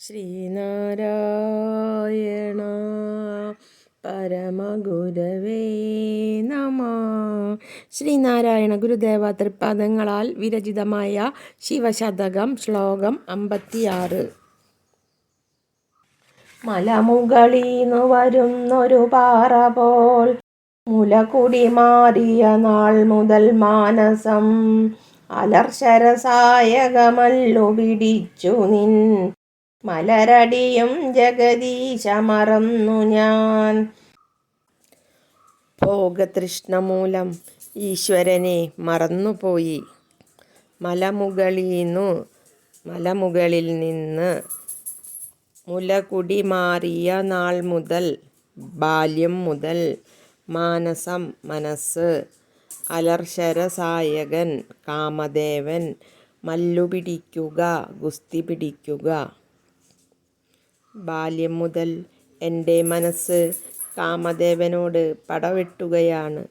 ശ്രീനാരായണ. പരമഗുരവേ നമ. ശ്രീനാരായണ ഗുരുദേവ തൃപ്പാദങ്ങളാൽ വിരചിതമായ ശിവശതകം ശ്ലോകം അമ്പത്തിയാറ്. മലമുകളീന്നു വരുന്നൊരു പാറ പോൽ മുലകുടി മാറിയ നാൾ മുതൽ മാനസം അലർശരസായകമല്ലു പിടിച്ചു നിൻ മലരടിയും ജഗദീശ മറന്നു ഞാൻ. ഭോഗതൃഷ്ണ മൂലം ഈശ്വരനെ മറന്നുപോയി. മലമുകളീന്നു മലമുകളിൽ നിന്ന് മുലകുടി മാറിയ നാൾ മുതൽ ബാല്യം മുതൽ മാനസം മനസ്സ് അലർശരസായകൻ കാമദേവൻ മല്ലുപിടിക്കുക ഗുസ്തി പിടിക്കുക ബാല്യം മുതൽ എന്റെ മനസ്സ് കാമദേവനോട് പടവെട്ടുകയാണ്.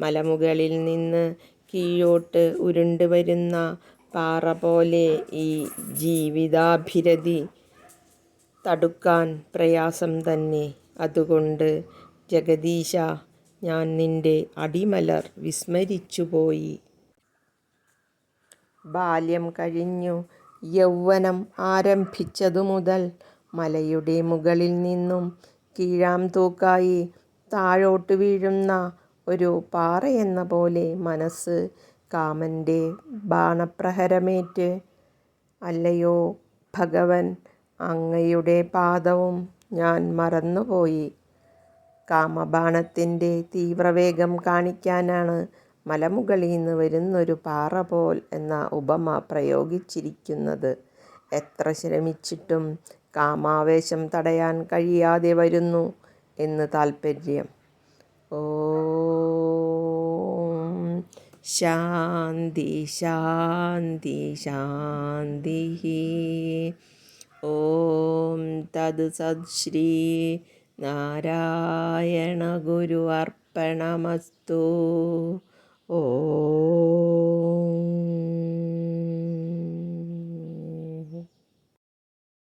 മലമുകളിൽ നിന്ന് കീഴോട്ട് ഉരുണ്ട് വരുന്ന പാറ പോലെ ഈ ജീവിതാഭിരതി തടുക്കാൻ പ്രയാസം തന്നെ. അതുകൊണ്ട് ജഗദീശ ഞാൻ നിന്റെ അടിമലർ വിസ്മരിച്ചുപോയി. ബാല്യം കഴിഞ്ഞു. യൗവനം ആരംഭിച്ചതു മുതൽ മലയുടെ മുകളിൽ നിന്നും കീഴാം തൂക്കായി താഴോട്ട് വീഴുന്ന ഒരു പാറയെന്ന പോലെ മനസ്സ് കാമന്റെ ബാണപ്രഹരമേറ്റ്. അല്ലയോ ഭഗവൻ അങ്ങയുടെ പാദവും ഞാൻ മറന്നുപോയി. കാമബാണത്തിന്റെ തീവ്രവേഗം കാണിക്കാനാണ് മലമുകളിൽ നിന്ന് വരുന്നൊരു പാറ പോൽ എന്ന ഉപമ പ്രയോഗിച്ചിരിക്കുന്നത്. എത്ര ശ്രമിച്ചിട്ടും കാമാവേശം തടയാൻ കഴിയാതെ വരുന്നു എന്ന് താൽപ്പര്യം ശാന്തി ശാന്തി ശാന്തി. ഓം തത് സത് നാരായണ ഗുരു അർപ്പണമസ്തു. ഓ